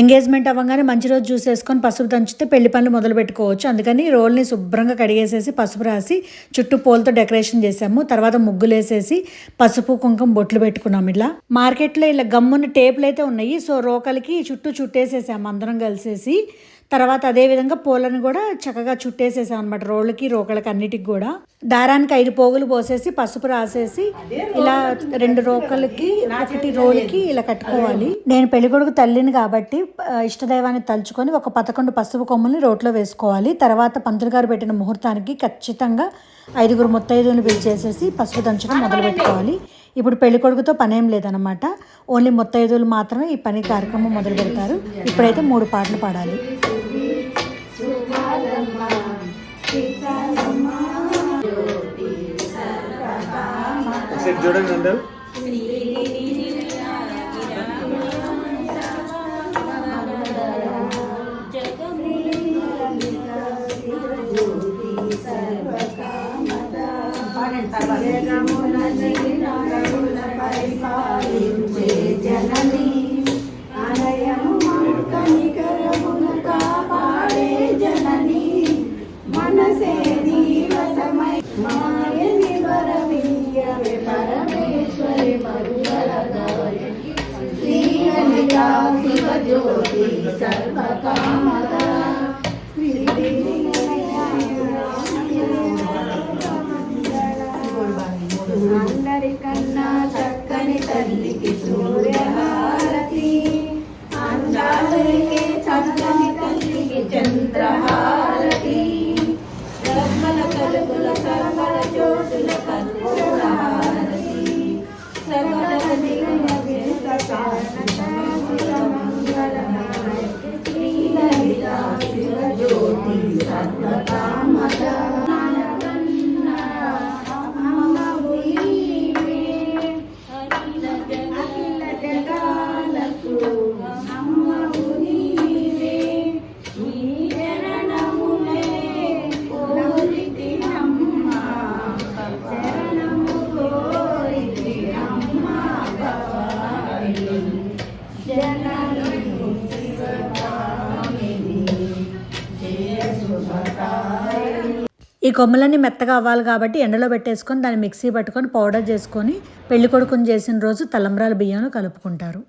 Engagement అవ్వగానే మంచి రోజు చూసేసుకొని పసుపు దంచితే పెళ్ళి పనులు మొదలు పెట్టుకోవచ్చు. అందుకని రోల్ని శుభ్రంగా కడిగేసేసి పసుపు రాసి చుట్టూ పూలతో డెకరేషన్ చేసాము తర్వాత ముగ్గులు వేసేసి పసుపు కుంకుమ బొట్లు పెట్టుకున్నాం ఇలా. మార్కెట్లో ఇలా గమ్మున్న టేపులు అయితే ఉన్నాయి. సో రోకలికి చుట్టూ చుట్టేసేసాము అందరం కలిసేసి. తర్వాత అదే విధంగా పూలను కూడా చక్కగా చుట్టేసేసాం అనమాట రోళ్ళకి రోకలకి అన్నిటికి కూడా. దారానికి ఐదు పోగులు పోసేసి పసుపు రాసేసి ఇలా రెండు రోకలకి ఒకటి రోలుకి ఇలా కట్టుకోవాలి. నేను పెళ్ళికొడుకు తల్లిని కాబట్టి ఇష్టదైవాన్ని తలుచుకొని ఒక పదకొండు పసుపు కొమ్ముల్ని రోట్లో వేసుకోవాలి. తర్వాత పంతులు గారు పెట్టిన ముహూర్తానికి ఖచ్చితంగా ఐదుగురు ముత్తైదువుని పిలిచేసేసి పసుపు దంచడం మొదలు పెట్టుకోవాలి ఇప్పుడు పెళ్ళికొడుకుతో పనేం లేదనమాట ఓన్లీ ముత్తైదులు మాత్రమే ఈ పని కార్యక్రమం మొదలు పెడతారు. ఇప్పుడైతే మూడు పాటలు పాడాలి. చూడండి అందరూ మనసే నీవసమై మాయని ಚಂದಿಕೆ ಸೂರ್ಯ ಹಾರತಿ ಅಂಜಾಲಿಕೆ ಚಂದನಿ ಕಂದಿಗೆ ಚಂದ್ರ ಹಾರತಿ ರತ್ಮಲ ಕಲಕುಲ ಸರ್ವಲ ಜೋಡುಲ ಕರ್ಪೂರ ಹಾರತಿ ಸಕಲ ದಿನ ಗಿರಿತ ಕಾರಣ ಮಂಗಲ ಶ್ರೀ ಲಲಿತಾ ಶಿವ ಜ್ಯೋತಿ ಸರ್ವ ಕಾಮದ ఈ కొమ్మలన్నీ మెత్తగా అవ్వాలి కాబట్టి ఎండలో పెట్టేసుకొని దాన్ని మిక్సీ పట్టుకొని పౌడర్ చేసుకొని పెళ్ళి కొడుకుని చేసిన రోజు తలంబ్రాల బియ్యంలో కలుపుకుంటారు.